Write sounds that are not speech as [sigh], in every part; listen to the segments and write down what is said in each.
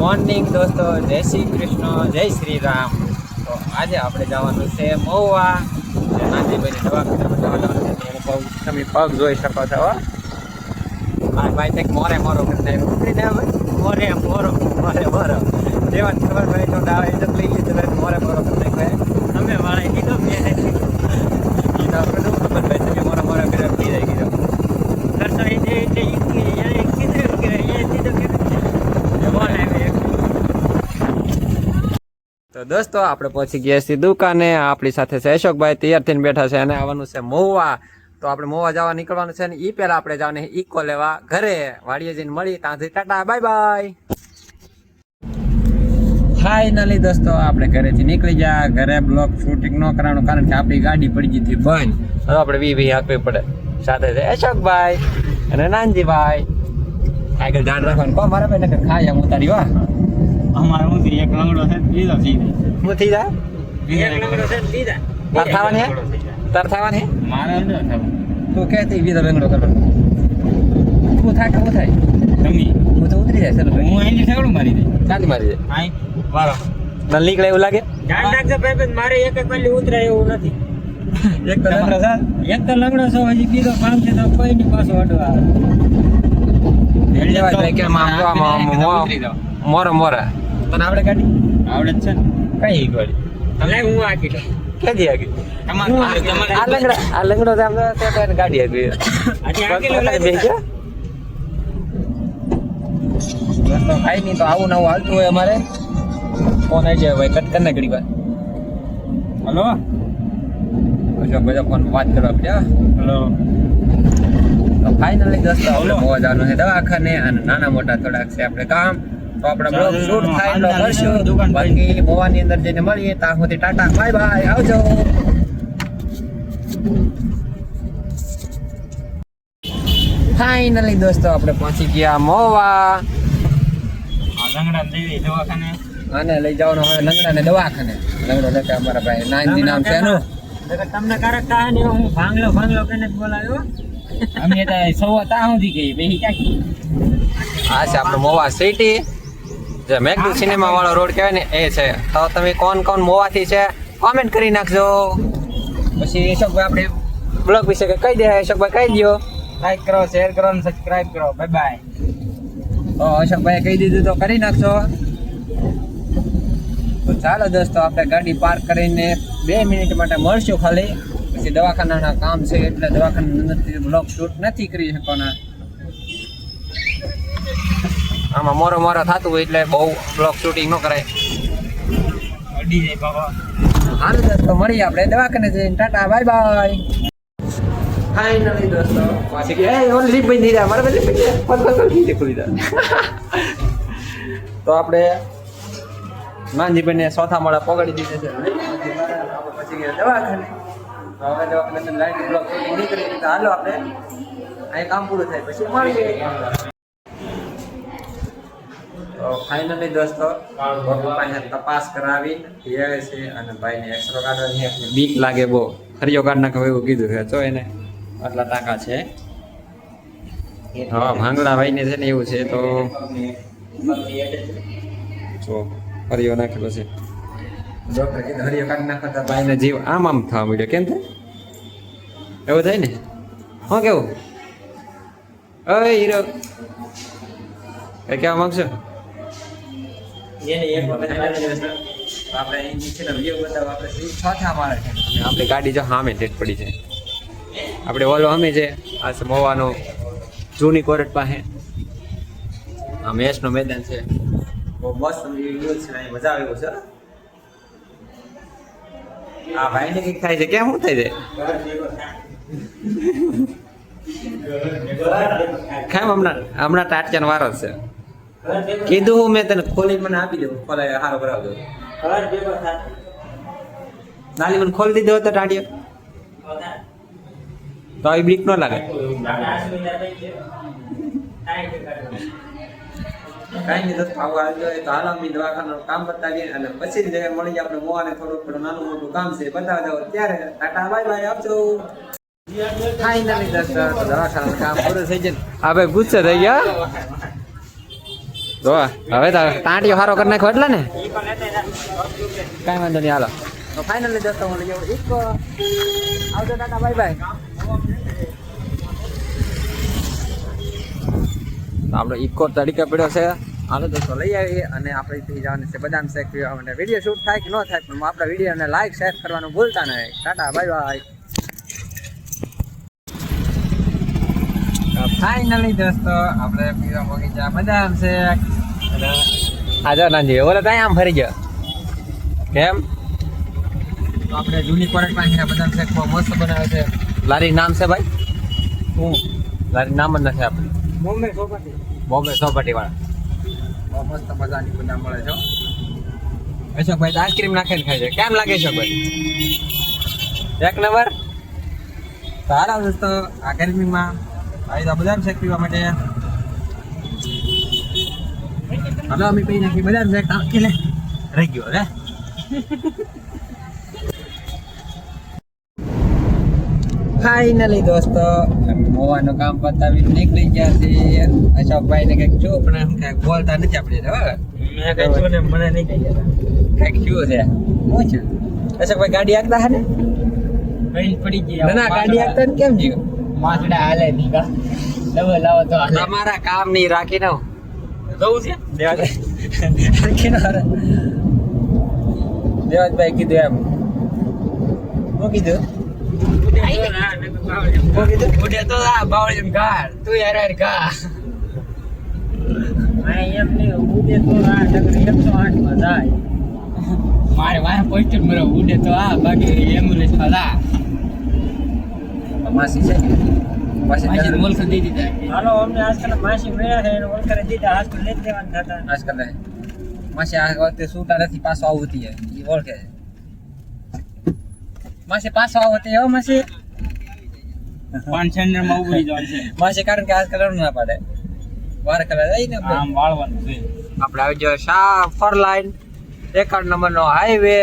Morning દોસ્તો, જય શ્રી કૃષ્ણ, જય શ્રી રામ. તો આજે આપણે જવાનું છે મહુવા. નાનજીભાઈને દવાખાનામાં તમે પગ જોઈ શકો છો મારા ભાઈ કંઈક મોરે મોરો કરી એવું મોરે મોરો મોરે મોરો. જેવા ખબર ભાઈ તો આવે ઇજ્જત લઈ લીધી તો મોરે મોરો કરતા કહે અમે વાળા કીધો બે એ તો આપણે શું ખબર પડે કે મોરા મોરા કરે પી જાય કીધો ખર્ચો એ જે એટલે ઈ કે એ કીધું કે એ કીધું કે એ બોલ આવે તો દોસ્તો, આપણે પહોંચી ગયા છીએ દુકાને. આપણી સાથે છે અશોકભાઈ, તૈયાર થઈને બેઠા છે અને આવવાનું છે મહુવા તો આપણે મોવા જવા નીકળવાનું છે ને એ પહેલાં આપણે જવાને ઈકો લેવા. ઘરે વાડીએ મળી. ત્યાંથી ટાટા, બાય બાય. ફાઇનલી દોસ્તો, આપણે ઘરેથી નીકળી ગયા. ઘરે બ્લોક શૂટિંગ ન કરવાનું કારણ કે આપણી ગાડી પડી ગઈ હતી બંધ. હવે આપણે વી વી આપવી પડે. સાથે છે અશોકભાઈ અને નાનજીભાઈ. આગળ ધ્યાન રાખવાનું. કો મારા ભાઈ ને ખાય આમ ઉતારી વા અમારે હું થી એક લંગડો છે હું થઈ જાય એક લંગડો છે બીજા તાર થવાની તાર થવાની હે? મારે તું બીજો લંગડો કરવાનો. તું થાય કે થાય? તમે. હું તો ઉતરી જાય ચાલો હું અહીંથી ઠેકડું મારી દઈ ક્યાંથી મારી જાય અહીં નીકળે એવું લાગે? ધ્યાન રાખજો ભાઈ મારે એક એક ઉતરાય એવું નથી. [laughs] એક તો લંગડો છે? એક તો લંગડો છો હજી બીજો કામ છે તો કોઈ ની પાછો અડવા જવાય કે આમ જો આમ આમ મો- મોરો મોરા. તને આવડે ગાડી? આવડે જ છે ને. કઈ ગાડી તમે હું આખી આગી તમારે આ લંગડા આ લંગડો તો તો ગાડી આગી નહીં તો આવું નવું હાલતું હોય અમારે. ફોન આવી જાય ભાઈ કટ કરી ઘડી વાર હલો? અશોક બધા ફોન વાત કરવા પડ્યા હલો. તો ફાઇનલી દોસ્તો આપણે મોવા જવાનું છે. દવાખાને અને નાના મોટા થોડાક છે આપણે કામ. તો આપણે બ્લોગ શૂટ થાય તો કરશું. દુકાન બાકી મોવાની અંદર જઈને મળીએ. ત્યાં સુધી ટાટા બાય બાય. આવજો. ફાઇનલી દોસ્તો આપણે પહોંચી ગયા મોવા. આ લંગડા દઈ દઈ દવાખાને. અને લઈ જવાનો હવે લંગડાને દવાખાને. લંગડો લેતા અમારા ભાઈ નાનજી નામ છે એનું. તમને કારક તા ને હું ભાંગલો ભાંગલો કરીને બોલાવ્યો અમે તો સવા તા સુધી ગઈ બેહી ક્યાં આ છે આપણે મોવા સિટી જે મેઘદૂત સિનેમા વાળો રોડ કહેવાય ને એ છે. તો તમે કોણ કોણ મોવાથી છે કોમેન્ટ કરી નાખજો. પછી અશોકભાઈ આપણે બ્લોગ વિશે કહી દે અશોકભાઈ કહી દો લાઈક કરો શેર કરો અને સબસ્ક્રાઇબ કરો. બાય બાય તો અશોકભાઈ કહી દીધું તો કરી નાખજો. તો ચાલો દોસ્તો આપણે ગાડી પાર્ક કરીને બે મિનિટ માટે મળશું ખાલી. પછી દવાખાનાના કામ છે એટલે દવાખાના અંદરથી બ્લોગ શૂટ નથી કરી શકવાના. આમાં મોરો મોરો થતું હોય એટલે બહુ બ્લોક શૂટિંગ ન કરાય. અડી જાય બાબા. હાલ દોસ્તો મળીએ આપણે દવાખાને જઈને. Tata bye by. ફાઇનલી દોસ્તો. પાછી ગયા. એ ઓલી લીપ બંધ મારા બંધ કોલ કોલ કોલ ખુલી તો આપણે માનજીભાઈને ચોથા માળા પકડી દીધે છે. પછી ગયા દવાખાને. હવે દવાખાને લાઈટ બ્લોક શૂટિંગ નીકળી. તો હાલો આપણે અહીં કામ પૂરું થાય. પછી મળીએ. તો ફાઇનલી દોસ્તો બાપુ પાસે તપાસ કરાવી આવે છે અને ભાઈને એક્સરો કાઢવાની બીક લાગે બહુ. હરિયો કાઢ નાખો એવું કીધું છે. તો એને આટલા ટાંકા છે. હા, ભાંગડા ભાઈને છે ને એવું છે તો જો હરિયો નાખેલો છે. ડોક્ટર કીધું હરિયો કાઢી નાખતા ભાઈને જીવ આમ આમ થવા મળ્યો કેમ થાય? એવું થાય ને? હા, કેવું? અય, હીરો. કઈ કહેવા માંગશો? એને એક વખત આપણે નીચેનો વ્યૂ બતાવો આપણે ચોથા માળે છે. અને આપણી ગાડી જો સામે ટેટ પડી છે. આપણે ઓલો અમે છે આ સમોવાનો મોવાનો જૂની કોરટ પાસે. આ મેચનું મેદાન છે. બહુ મસ્ત વ્યૂ છે અહીં મજા આવે છે. આ ભાઈને કંઈક થાય છે કેમ શું થાય છે? કેમ હમણાં હમણાં ટાટિયાનો વારો છે. કીધું હું મેં તને ખોલી મને આપી દઉં ખોલાય ઘર ભેગો થાય. નાલી મને ખોલી દીધો હતો ટાંડિયો તો આવી બીક ન લાગે. કાંઈ નહીં તો આવું આવી હોય તો હાલો અમે દવાખાનાનું કામ બતાવીએ અને પછી જ મળી આપણે મોવાને થોડું થોડું નાનું મોટું કામ છે. બતાવી દો ત્યારે ટાટા બાય બાય આપજો ફાઇનલી દસ દવાખાનાનું કામ પૂરું થઈ જાય હવે ભાઈ ગુસ્સે થઈ ગયા? જો, હવે તો ટાંટીઓ હારો કરી નાખો એટલે ને? કાંઈ વાંધો નહીં, હાલો. આપણો ઇકો તરીકે પડ્યો છે. હાલો દોસ્તો, લઈ આવીએ અને આપણે થઈ જવાનું છે બદામ શેક પીવા માટે. વીડિયો શૂટ થાય કે ન થાય, પણ આપણા વિડીયોને લાઈક શેર કરવાનું ભૂલતા નહીં. ટાટા બાય બાય ફાઇનલી દોસ્તો આપણે પીવા બગીચા જા બદામ શેક અને આ જો નાનજી ઓલા ત્યાં આમ ફરી ગયો. કેમ? આપણે જૂની કોરેટ પાસે બધા છે બહુ મસ્ત બનાવે છે. લારી નામ છે ભાઈ? હું લારી નામ જ નથી આપણે. બોમ્બે ચોપાટી બોમ્બે ચોપાટી વાળા બહુ મસ્ત મજાની બધા મળે છે. અશોકભાઈ આઈસ્ક્રીમ નાખીને ખાય છે. કેમ લાગે છે ભાઈ એક નંબર? સારા દોસ્તો આ ગરમીમાં તો બદામ શેક પીવા માટે. હવે અમે પી નાખી બદામ શેક આખી લે. રહી ગયો રે ફાઇનલી દોસ્તો મોવાનું કામ પતાવી નીકળી ગયા છીએ. અશોકભાઈ ને કંઈક જો પણ એમ કંઈક બોલતા નથી આપણે મેં કઈ છું ને મને નહીં કહી કંઈક શું છે. શું ભાઈ અશોકભાઈ ગાડી આગતા હે ને? પડી ગઈ ના ગાડી આગતા ને કેમ જીવ માથડા હાલે દીકા લવ લાવો તો હાલે. તમારા કામ નહીં રાખી દઉં જવું છે? રાખી ના દેવાજભાઈ કીધું એમ. હું કીધું? કીધું? ઉડે તો આ બાવળી ઘાર તું યાર યાર ઘા. એમ નહીં ઉડે તો આ નગર એકસો આઠમાં જાય. મારે વાહ પોસ્ટર મરો ઉડે તો આ બાકી એમ્બ્યુલન્સમાં લા માસી છે માસી કરી કરી કારણ કે આજકાલ ના પાડે. વાર કલર આમ વાળવાનું છે. આપણે આવી જાય શા ફર લાઈન. એકાદ નંબર નો હાઈવે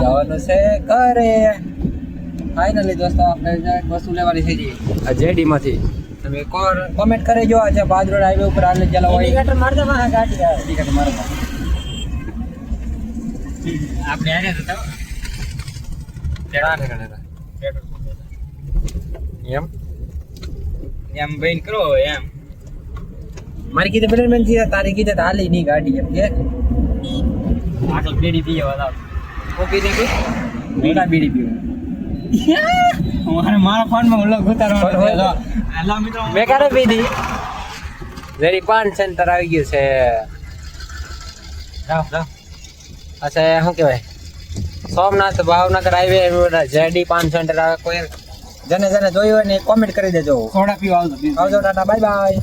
જવાનું છે ઘરે. ફાઇનલી દોસ્તો આપણે વસ્તુ લેવાની થઈ ગઈ આ જેડી માંથી તમે કોમેન્ટ કરી જો આજે બાજરોડ હાઈવે ઉપર આલે ચાલો હોય. ઇન્ડિકેટર માર દે માં ગાડી ટિકિટ મારો આપણે આરે તો એમ? એમ બેન કરો એમ. મારી કીધે બેન બેનથી તારી કીધે તો હાલી ની ગાડી એમ કે. આટલ બેડી પીવા વાળા હું કીધે કે? મોટા બીડી પીવું મારે ફોનમાં. હાલો મિત્રો. મેં કાઢે પીધી વેરી પાન સેન્ટર આવી ગયું છે. જાઓ જાઓ. અચ્છા શું કહેવાય? Somnath Bhavnagar highway JD paan centre આવે કોઈ જેને જેને જોયું હોય ને કોમેન્ટ કરી દેજો. સોડા પીવા આવજો આવજો ટાટા બાય બાય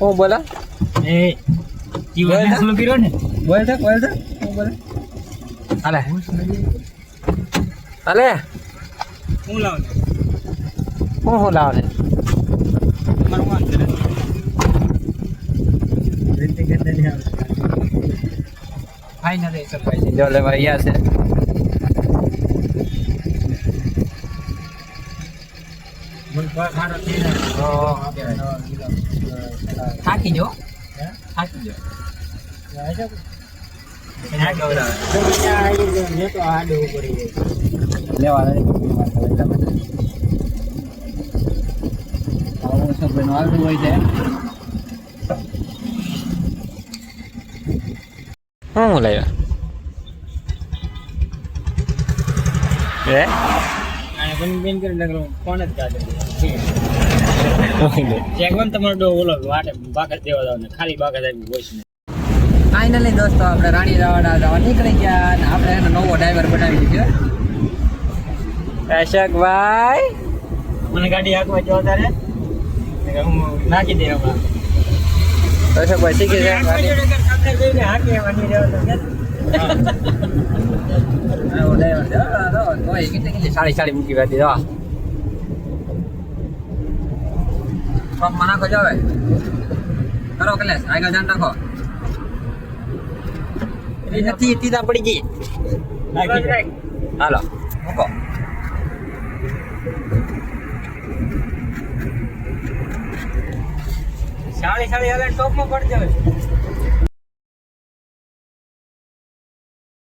હું બોલા? એ જીવન કર્યો ને. બોલ તો બોલ તો. હું બોલા? હાલે. હાલે હું લાવ હું હું લાવે કરે ફાઇનલી સરપ્રાઈઝ જો લેવા અહીંયા છે. થાકી જો. થાકી જો. લેવા આવું સભાઈનું આવતું હોય છે હું લાવ્યા તમારો ડો ઓલો વાટે દેવા દાવ ને. ખાલી બાકસ આવી વોઇસ ને ફાઇનલી દોસ્તો આપણે રાણી રાવડા જવા નીકળી ગયા અને આપણે એનો નવો ડ્રાઈવર બનાવી દીધો. અશોકભાઈ મને ગાડી હાંકવા જો તારે? હું નાખી દે હમણાં. અશોકભાઈ શીખી છે ગાડી? નવો driver છે. હા, જો, તોય કેટલી કેટલી સાડી સાડી મૂકી હતી જો પંપમાં નાખો જાવે કરો કલેશ આગળ જાણ એ નથી સીધા પડી ગઈ. હાલો મૂકો. સાડી સાડી હલે ટોપમાં પડી જવાય.